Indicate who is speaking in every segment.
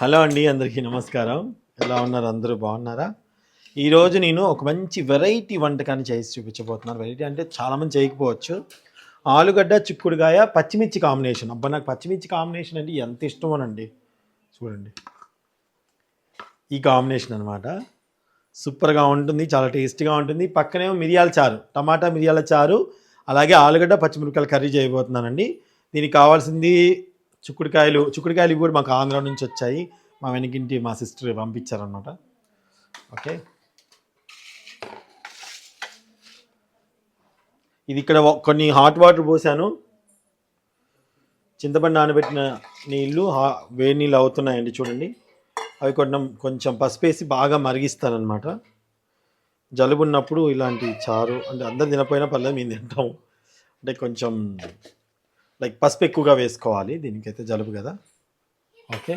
Speaker 1: Hello అండి అందరికీ నమస్కారం. ఎలా ఉన్నారు? అందరూ బాగున్నారా? ఈరోజు నేను ఒక మంచి వెరైటీ వంటకాన్ని చేసి చూపించబోతున్నాను. వెరైటీ అంటే చాలామంది చేయకపోవచ్చు. ఆలుగడ్డ చిక్కుడుగాయ పచ్చిమిర్చి కాంబినేషన్ అబ్బా నాకు పచ్చిమిర్చి కాంబినేషన్ అంటే ఎంత ఇష్టమోనండి. చూడండి. ఈ కాంబినేషన్ అనమాట సూపర్గా ఉంటుంది చాలా టేస్టీగా ఉంటుంది. పక్కనేమో మిరియాల చారు టమాటా మిరియాల చారు అలాగే ఆలుగడ్డ పచ్చిమిరపకాయల కర్రీ చేయబోతున్నానండి. దీనికి కావాల్సింది చిక్కుడుకాయలు చిక్కుడుకాయలు కూడా మాకు ఆంధ్ర నుంచి వచ్చాయి. మా వెనకింటి మా సిస్టర్ పంపించారనమాట ఓకే. ఇది ఇక్కడ కొన్ని హాట్ వాటర్ పోసాను. చింతపండు నానబెట్టిన నీళ్ళు హా వేడి నీళ్ళు అవుతున్నాయండి చూడండి. అవి కొంచెం కొంచెం పసుపు వేసి బాగా మరిగిస్తానమాట జలుబు ఉన్నప్పుడు ఇలాంటి చారు అంటే అందరు తినపోయినా పర్లేదు మేము తింటాం అంటే కొంచెం లైక్ పసుపు ఎక్కువగా వేసుకోవాలి. దీనికైతే జలుబు కదా. ఓకే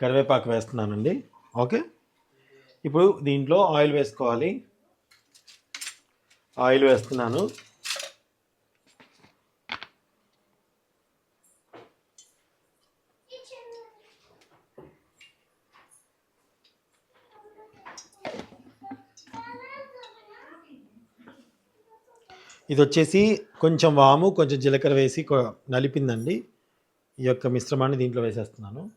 Speaker 1: కరివేపాకు వేస్తున్నానండి. ఓకే ఇప్పుడు దీంట్లో ఆయిల్ వేసుకోవాలి. ఆయిల్ వేస్తున్నాను. ఇది వచ్చేసి కొంచెం వాము కొంచెం జీలకర్ర వేసి నలిపిందండి. ఈ యొక్క మిశ్రమాన్ని దీంట్లో వేసేస్తున్నాను.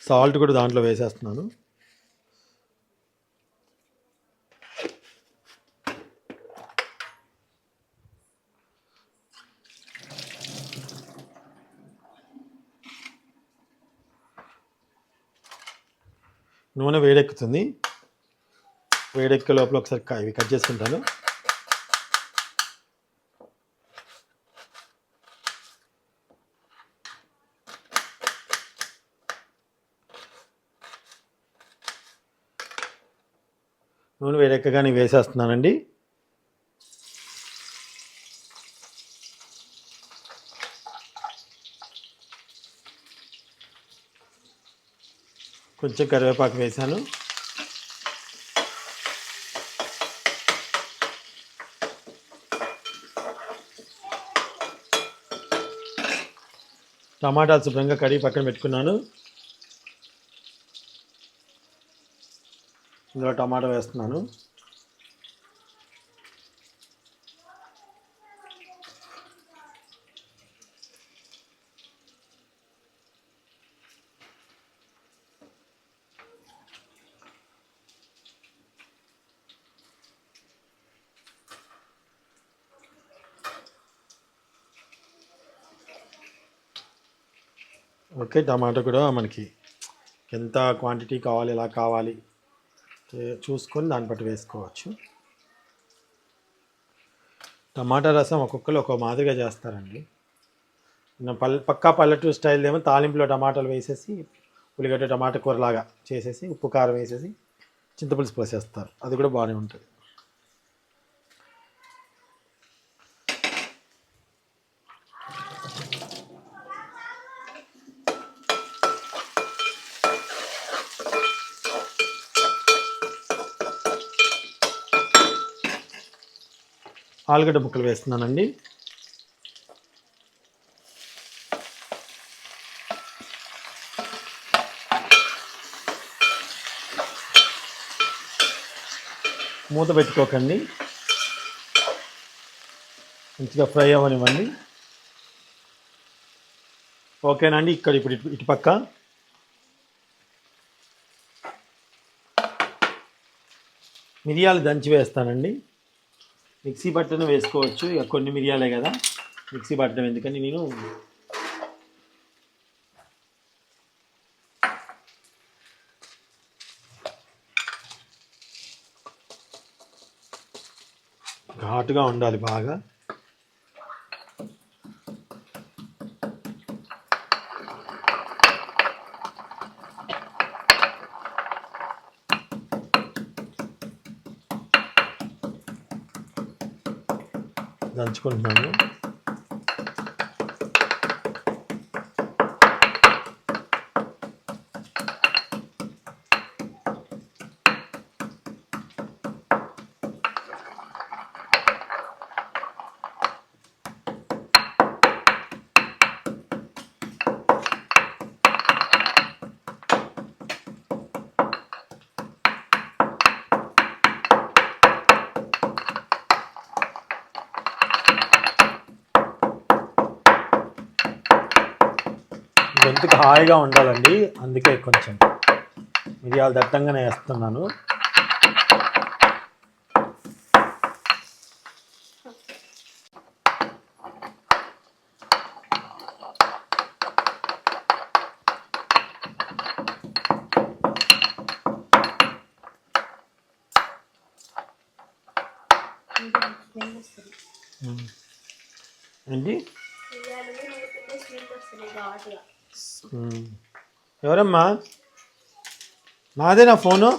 Speaker 1: సాల్ట్ కూడా దాంట్లో వేసేస్తున్నాను. నూనె వేడెక్కుతుంది. వేడెక్కే లోపల ఒకసారి ఇవి కట్ చేసుకుంటాను. నూనె వేడెక్కగానే వేసేస్తున్నానండి. కొంచెం కరివేపాకు వేసాను టమాటాలు శుభ్రంగా కడిగి పక్కన పెట్టుకున్నాను. ఇందులో టమాటా వేస్తున్నాను. ఓకే టమాటా కూడా మనకి ఎంత క్వాంటిటీ కావాలి ఎలా కావాలి చూసుకొని దాన్ని బట్టి వేసుకోవచ్చు. టమాటా రసం ఒక్కొక్కరు ఒక్కో మాదిరిగా చేస్తారండి. పల్లె పక్కా పల్లెటూరు స్టైల్ ఏమో తాలింపులో టమాటాలు వేసేసి ఉల్లిగడ్డ టమాటా కూరలాగా చేసేసి ఉప్పు కారం వేసేసి చింతపులుసు పోసేస్తారు. అది కూడా బాగానే ఉంటుంది. ఆలుగడ్డ ముక్కలు వేస్తున్నానండి. మూత పెట్టుకోకండి. మంచిగా ఫ్రై అవ్వనివ్వండి. ఓకేనండి ఇక్కడ ఇప్పుడు ఇటు పక్క. మిరియాలు దంచి వేస్తానండి. మిక్సీ బట్టను వేసుకోవచ్చు. ఇక కొన్ని మిరియాలే కదా మిక్సీ పట్టడం ఎందుకని నేను ఘాటుగా ఉండాలి బాగా. పంచుకుంటున్నాను గొంతుకు హాయిగా ఉండాలండి. అందుకే కొంచెం మిరియాలు దట్టంగానే వేస్తున్నాను. ఎవరమ్మా? నాదేనా ఫోను?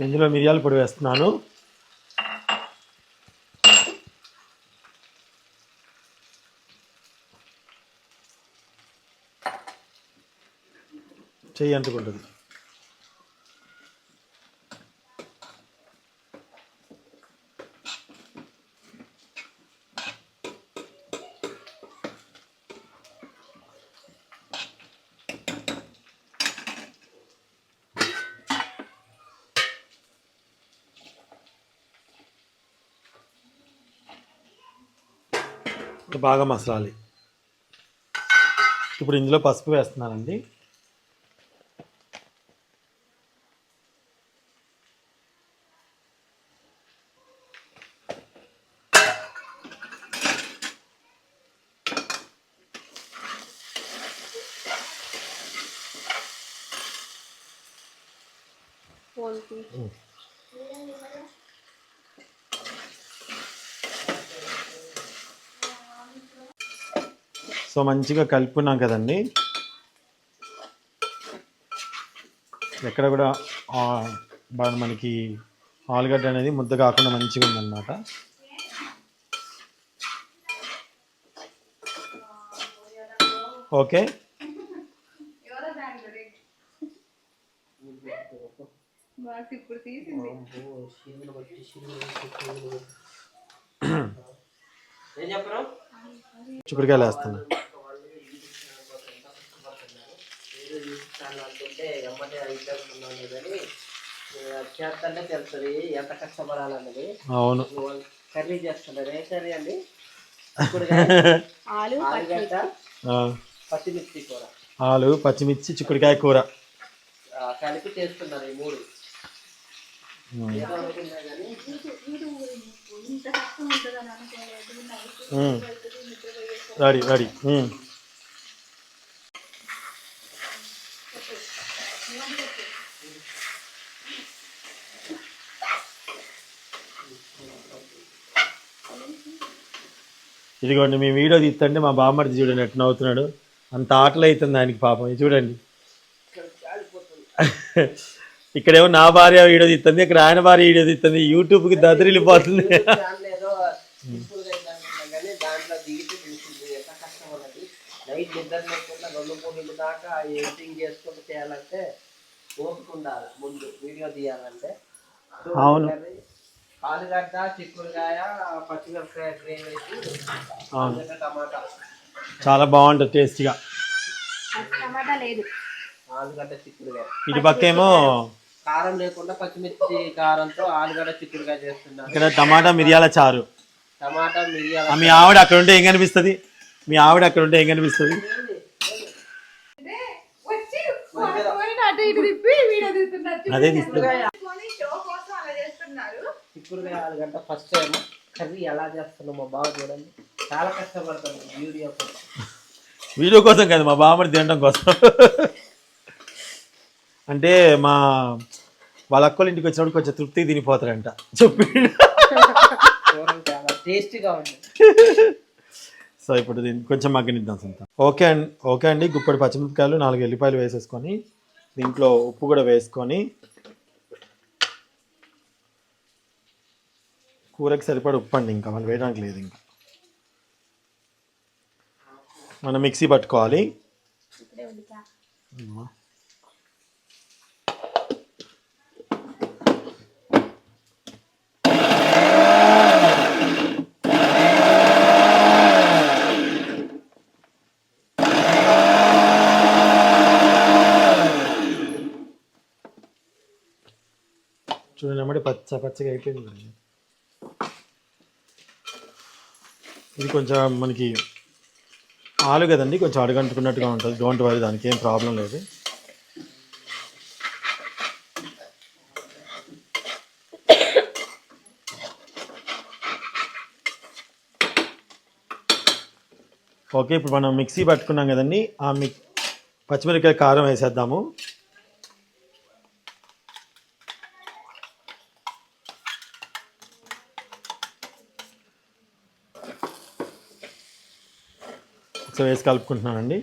Speaker 1: ఇందులో మిరియాలు పొడి వేస్తున్నాను. చెయ్యి అంటుకుంటుంది. బాగా మసలాలి. ఇప్పుడు ఇందులో పసుపు వేస్తున్నానండి. సో మంచిగా కలుపుకున్నాం కదండి. ఎక్కడ కూడా ఆ, బాగా మనకి ఆలుగడ్డ అనేది ముద్ద కాకుండా మంచిగా ఉందన్నమాట. ఓకే.
Speaker 2: ఇప్పుడు తీసింది.
Speaker 3: చెప్పరు?
Speaker 1: చిక్కుడుకాయలు వేస్తున్నా.
Speaker 3: చాలా అనుకుంటే ఎమ్మటే అయిపోతున్నాను కానీ చేస్తుంటే తెలుస్తుంది ఎంత కష్టపడాలన్నది.
Speaker 1: అవును.
Speaker 3: కర్రీ చేస్తున్నారు ఏ కర్రీ అండి? ఆలుగడ్డ
Speaker 1: ఆ,
Speaker 3: పచ్చిమిర్చి కూర.
Speaker 1: ఆలు పచ్చిమిర్చి చిక్కుడుకాయ కూర.
Speaker 3: ఆ, కలిపి చేస్తున్నారు ఈ మూడు.
Speaker 1: Ready ready. ఇదిగోండి మీ వీడియో తీస్తుంటే మా బామ్మర్ది చూడండి ఎట్లా అవుతున్నాడు అంత ఆటలు అవుతుంది ఆయనకి పాపం. చూడండి. ఇక్కడేమో నా భార్య వీడియో తీస్తుంది ఇక్కడ ఆయన భార్య వీడియో తీస్తుంది యూట్యూబ్కి దదిరిల్లిపోతుంది.
Speaker 3: నైట్ నిద్ర లేకుండా రెండు మూడు దాకా ఎడిటింగ్ చేసుకుంటూ చేయాలంటే ముందు వీడియో తీయాలంటే
Speaker 1: అవును.
Speaker 3: ఆలుగడ్డ చిక్కుడుకాయ పచ్చిమిరపకాయ గ్రేవీ వేసి
Speaker 1: అవును.
Speaker 3: ఆలుగడ్డ టమాటా.
Speaker 1: చాలా బాగుంటుంది టేస్టీగా.
Speaker 2: టమాటా లేదు.
Speaker 3: ఆలుగడ్డ చిక్కుడుకాయ.
Speaker 1: ఇటు పక్క ఏమో
Speaker 3: కారం లేకుండా పచ్చిమిర్చి కారంతో ఆలుగడ్డ చిక్కుడుకాయ చేస్తున్నారు.
Speaker 1: ఇక్కడ టమాటా మిరియాల చారు.
Speaker 3: టమాటా మిరియాల
Speaker 1: మీ ఆవిడ అక్కడ ఉంటే ఏం కనిపిస్తుంది? మీ ఆవిడ అక్కడ ఉంటే ఏం కనిపిస్తుంది? అదే తీస్తుంది
Speaker 2: షో కోసం అలా చేస్తున్నారు
Speaker 3: చిక్కుడుకాయ ఆలుగడ్డ ఫస్ట్ టైం కర్రీ ఎలా చేస్తున్నాం మా బావ చూడండి. చాలా కష్టపడతాను వీడియో కోసం.
Speaker 1: వీడియో కోసం కాదు మా బామ్మడి తినడం కోసం. అంటే మా వాళ్ళ అక్కల ఇంటికి వచ్చినప్పుడు కొంచెం తృప్తిగా తినిపోతారంట. చెప్పి.
Speaker 3: కూరలు చాలా టేస్టీగా ఉంది.
Speaker 1: సో ఇప్పుడు దీన్ని కొంచెం మగ్గనిద్దాం సొంత. ఓకే అండి ఓకే అండి. గుప్పడి పచ్చిమిరపకాయలు నాలుగు ఎల్లిపాయలు వేసేసుకొని దీంట్లో ఉప్పు కూడా వేసుకొని కూరకి సరిపడ ఉప్పండి ఇంకా మనం వేయడానికి లేదు ఇంకా. మనం మిక్సీ పట్టుకోవాలి. చూడండి పచ్చ పచ్చగా అయిపోయింది. ఇది కొంచెం మనకి ఆలు కదండి కొంచెం అడుగంటుకున్నట్టుగా ఉంటుంది. డోంట్ వరీ దానికి ఏం ప్రాబ్లం లేదు. ఓకే ఇప్పుడు మనం మిక్సీ పట్టుకున్నాం కదండి. ఆ మిక్ పచ్చిమిరపకాయ కారం వేసేద్దాము. సో వేసి కలుపుకుంటున్నానండి.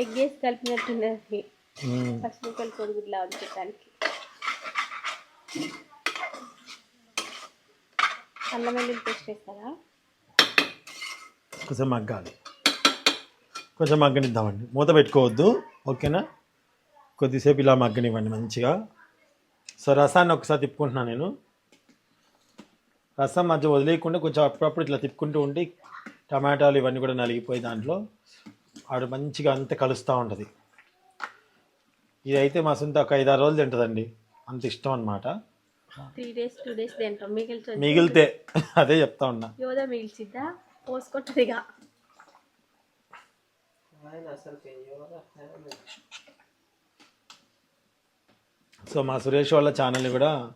Speaker 2: ఎగ్ వేసి కలిపినట్టున్నది
Speaker 1: మ్మ్.
Speaker 2: పచ్చిమిరపకాయలు కొడుగుడ్లా ఉంచడానికి అల్లం వెల్లుల్లి పేస్ట్ వేస్తారా?
Speaker 1: కొంచెం మగ్గాలి. కొంచెం మగ్గనిద్దామండి. మూత పెట్టుకోవద్దు. ఓకేనా? కొద్దిసేపు ఇలా మగ్గనివ్వండి మంచిగా. సో రసాన్ని ఒకసారి తిప్పుకుంటున్నాను నేను. రసం మధ్య వదిలేయకుండా కొంచెం అప్పుడప్పుడు ఇట్లా తిప్పుకుంటూ ఉండి టమాటాలు ఇవన్నీ కూడా నలిగిపోయి దాంట్లో ఆడు మంచిగా అంత కలుస్తూ ఉంటుంది. ఇదైతే మా సొంత ఒక ఐదారు రోజులు తింటుందండి. అంత ఇష్టం అనమాట
Speaker 2: త్రీ డేస్ టూ డేస్ తింటాం మిగిల్చి
Speaker 1: మిగిలితే అదే చెప్తా ఉన్నా.
Speaker 2: యోదా మిగిల్చిద్దా?
Speaker 1: సో మా సురేష్ వాళ్ళ ఛానల్ని కూడా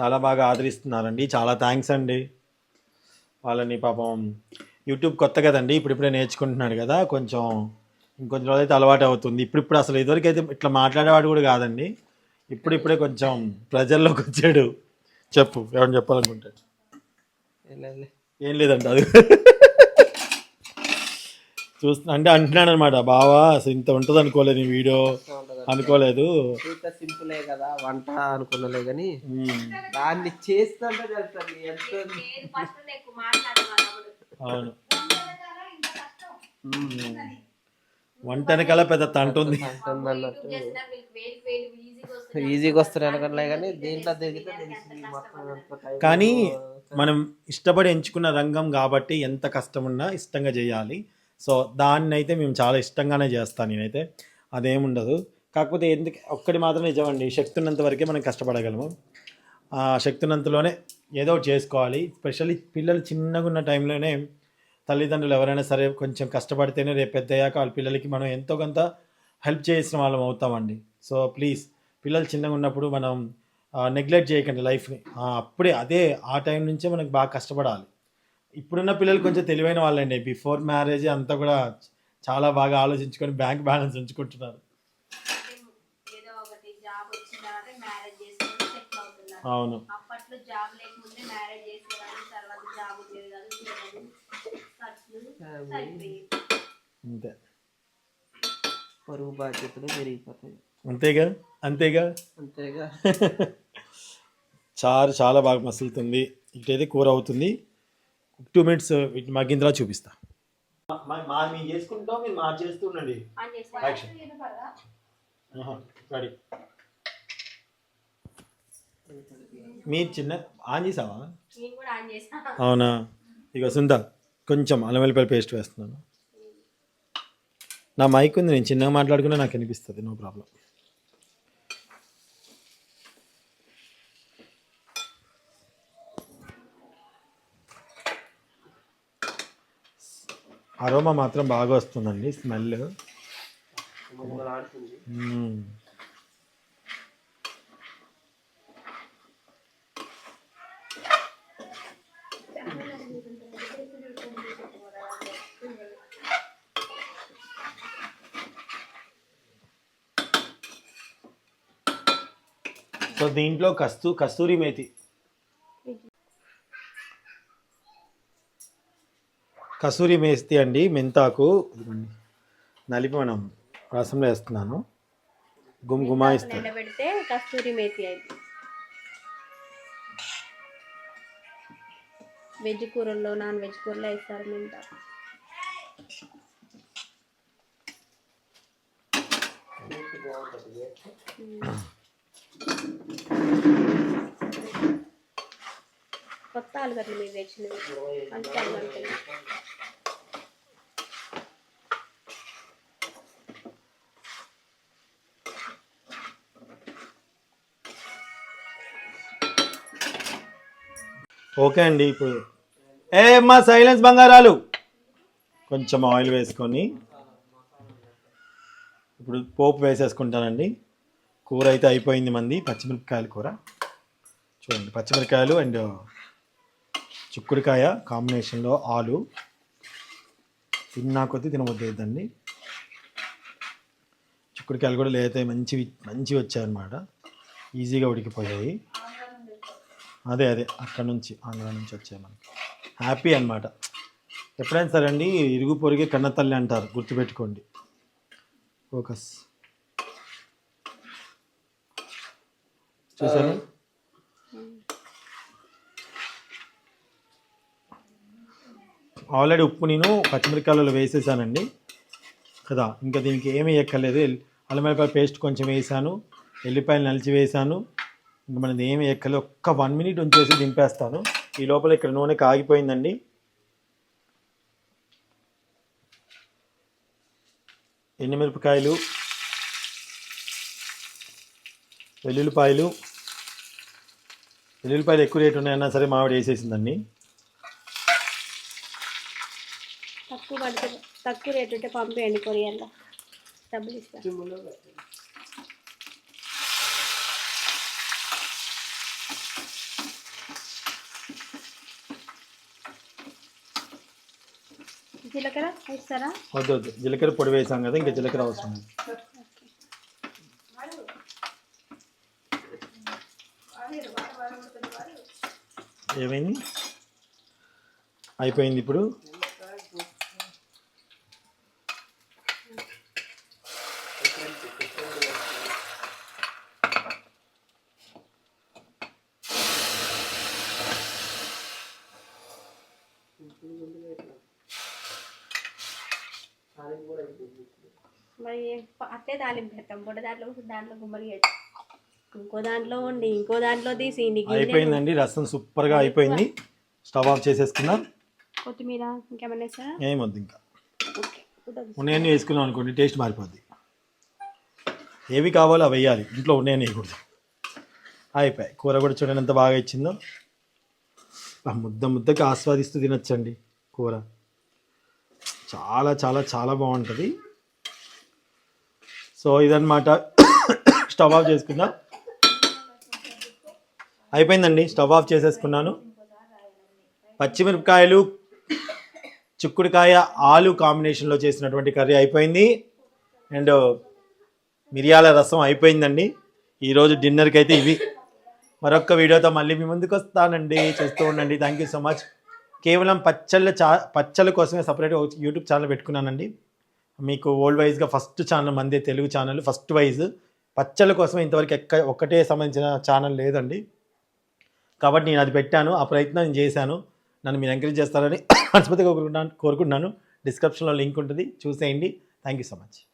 Speaker 1: చాలా బాగా ఆదరిస్తున్నారండి. చాలా థ్యాంక్స్ అండి. వాళ్ళని పాపం యూట్యూబ్ కొత్త కదండి. ఇప్పుడిప్పుడే నేర్చుకుంటున్నాడు కదా. కొంచెం ఇంకొంచెం రోజైతే అలవాటు అవుతుంది. ఇప్పుడిప్పుడు అసలు ఇదివరకైతే ఇట్లా మాట్లాడేవాడు కూడా కాదండి. ఇప్పుడిప్పుడే కొంచెం ప్రజల్లోకి వచ్చాడు. చెప్పు ఎవరిని చెప్పాలనుకుంటాడు?
Speaker 3: వెళ్ళలే
Speaker 1: ఏం లేదంట అది. చూస్తున్నా అంటే అంటున్నాడు అనమాట బావా అసలు ఇంత ఉంటుంది అనుకోలేదు నీ వీడియో. అనుకోలేదు.
Speaker 3: ఇంత సింపులే కదా వంట అనుకున్నలే కానీ దాన్ని చేస్తుంటే తెలుస్తుంది ఎంత
Speaker 1: అవును. వంట వెనకాల పెద్ద తంట ఉంది.
Speaker 3: అన్నట్టు. ఈజీగా వస్తున్నాయి అనుకున్నలే కానీ దీంట్లో మొత్తం టైం
Speaker 1: కానీ మనం ఇష్టపడి ఎంచుకున్న రంగం కాబట్టి ఎంత కష్టం ఉన్నా ఇష్టంగా చేయాలి. సో దాన్ని అయితే మేము చాలా ఇష్టంగానే చేస్తాను నేనైతే. అదేముండదు. కాకపోతే ఎందుకు ఒక్కటి మాత్రం నిజమండి. శక్తి ఉన్నంత వరకే మనం కష్టపడగలము. ఆ శక్తి ఉన్నంతలోనే ఏదో చేసుకోవాలి. స్పెషల్లీ పిల్లలు చిన్నగా ఉన్న టైంలోనే తల్లిదండ్రులు ఎవరైనా సరే కొంచెం కష్టపడితేనే రేపు పెద్ద అయ్యాక వాళ్ళ పిల్లలకి మనం ఎంతో కొంత హెల్ప్ చేసిన వాళ్ళం అవుతామండి. సో ప్లీజ్ పిల్లలు చిన్నగా ఉన్నప్పుడు మనం నెగ్లెక్ట్ చేయకండి లైఫ్ని అప్పుడే అదే ఆ టైం నుంచే మనకు బాగా కష్టపడాలి. ఇప్పుడున్న పిల్లలు కొంచెం తెలివైన వాళ్ళండి. బిఫోర్ మ్యారేజ్ అంతా కూడా చాలా బాగా ఆలోచించుకొని బ్యాంక్ బ్యాలెన్స్ ఉంచుకుంటున్నారు.
Speaker 2: ఏదో ఒకటి జాబ్ వచ్చిన తర్వాత మ్యారేజ్ చేసుకొని సెటిల్ అవుతున్నారు.
Speaker 1: అవును. అంతే.
Speaker 3: పరువు బాధ్యతలు పెరిగిపోతాయి.
Speaker 1: అంతేగా? అంతేగా?
Speaker 3: అంతేగా.
Speaker 1: చారు చాలా బాగా మసులుతుంది. ఇటైతే కూర అవుతుంది. టూ మినిట్స్ వీటిని చూపిస్తా. మా మేము చేసుకుంటాం మీరు మా రెడీ. చిన్న ఆన్ చేసావా? అవునా? ఇక సుందా కొంచెం అల్లం వెల్లిపాయల పేస్ట్ వేస్తున్నాను. నా మైక్ ఉంది నేను చిన్నగా మాట్లాడుకున్నా నాకు అనిపిస్తుంది నో ప్రాబ్లం. అరోమా మాత్రం బాగా వస్తుందండి స్మెల్. సో దీంట్లో కస్తూ కస్తూరి మేతి. కస్తూరి మేతి అండి మెంతాకు. నలిపి మనం రసంలో వేస్తున్నాను. గుమ్ గుమాయిస్తుంది
Speaker 2: ఎండబెడితే కస్తూరి మేతి అయింది. వెజ్ కూరల్లో నాన్ వెజ్ కూరలో వేస్తారు మెంత
Speaker 3: బాగుంటుంది వేస్తే.
Speaker 2: కొత్త ఆలుగడ్డలు మీరు తెచ్చినవి
Speaker 3: ఇరవై ఐదు
Speaker 1: ఓకే అండి ఇప్పుడు. ఏ మా సైలెన్స్ బంగారాలు. కొంచెం ఆయిల్ వేసుకొని. ఇప్పుడు పోపు వేసేసుకుంటానండి. కూర అయితే అయిపోయింది మంది పచ్చిమిరపకాయల కూర. చూడండి పచ్చిమిరపకాయలు అండ్ చిక్కుడుకాయ కాంబినేషన్లో ఆలు. తిన్నా కొద్దీ తినవద్దేద్దండి చిక్కుడుకాయలు కూడా లేతే మంచివి మంచివి వచ్చాయన్నమాట. ఈజీగా ఉడికిపోయాయి. అదే అదే. అక్కడ నుంచి ఆంధ్ర నుంచి వచ్చే మనకి. హ్యాపీ అన్నమాట. ఎప్పుడైనా సరే అండి ఇరుగు పొరిగే కన్నతల్లి అంటారు గుర్తుపెట్టుకోండి. ఫోకస్ చూసారా? ఆల్రెడీ ఉప్పు నేను పచ్చిమిరకాయలలో వేసేసానండి. కదా ఇంకా దీనికి ఏమీ ఎక్కలేదు అల్లమిరపాయ పేస్ట్ కొంచెం వేసాను. ఎల్లిపాయలు నలిచి వేసాను. ఇంకా మనది ఏమి ఎక్కలేదు ఒక్క వన్ మినిట్ ఉంచేసి దింపేస్తాను. ఈ లోపల ఇక్కడ నూనె కాగిపోయిందండి. ఎండుమిరపకాయలు వెల్లుల్లిపాయలు వెల్లుల్లిపాయలు ఎక్కువ రేటు ఉన్నాయన్నా సరే మావిడ వేసేసిందండి.
Speaker 2: తక్కువ తక్కువ రేటు ఉంటే పంపేయండి కొరియర్లో. డబ్బులు ఇస్తా. జీలకర్ర
Speaker 1: వద్దు వద్దు. జీలకర్ర పొడి వేసాం కదా ఇంకా జీలకర్ర అవసరం ఏమైంది? అయిపోయింది ఇప్పుడు
Speaker 3: తాలింపు కూడా అయిపోయింది.
Speaker 2: మరి అట్లే తాలింపు పెడతాం పొడి దాంట్లో దాంట్లో గుమ్మడి ఇంకో దాంట్లో ఉండి ఇంకో దాంట్లో తీసి
Speaker 1: అయిపోయిందండి రసం సూపర్గా అయిపోయింది. స్టవ్ ఆఫ్ చేసేసుకుందాం
Speaker 2: కొత్తిమీర ఇంకేమన్నా వేస్తారా?
Speaker 1: ఏమొద్దు ఇంకా. ఉన్నాయని వేసుకున్నాం అనుకోండి టేస్ట్ మారిపోద్ది. ఏవి కావాలో అవి వేయాలి. ఇంట్లో ఉన్నాయని వేయకూడదు. అయిపోయాయి. కూర కూడా చూడండి ఎంత బాగా ఇచ్చిందో. ఆ ముద్ద ముద్దకి ఆస్వాదిస్తూ తినొచ్చండి కూర. చాలా చాలా చాలా బాగుంటుంది. సో ఇదన్నమాట. స్టవ్ ఆఫ్ చేసుకుందాం. అయిపోయిందండి. స్టవ్ ఆఫ్ చేసేసుకున్నాను. పచ్చిమిరపకాయలు చిక్కుడుకాయ ఆలు కాంబినేషన్లో చేసినటువంటి కర్రీ అయిపోయింది. అండ్ మిరియాల రసం అయిపోయిందండి. ఈరోజు డిన్నర్కి అయితే ఇవి. మరొక వీడియోతో మళ్ళీ మీ ముందుకు వస్తానండి. చేస్తూ ఉండండి. థ్యాంక్ యూ సో మచ్ కేవలం పచ్చళ్ళ చా పచ్చళ్ళ కోసమే సపరేట్ యూట్యూబ్ ఛానల్ పెట్టుకున్నానండి. మీకు ఓల్డ్ వైజ్గా ఫస్ట్ ఛానల్ మందే తెలుగు ఛానల్ ఫస్ట్ వైజ్ పచ్చళ్ళ కోసం ఇంతవరకు ఎక్క ఒక్కటే సంబంధించిన ఛానల్ లేదండి. కాబట్టి నేను అది పెట్టాను ఆ ప్రయత్నం నేను చేశాను. నన్ను మీరు ఎంకరేజ్ చేస్తారని మనస్ఫూర్తిగా కోరుకుంటున్నాను. కోరుకుంటున్నాను. డిస్క్రిప్షన్లో లింక్ ఉంటుంది. చూసేయండి. Thank you so much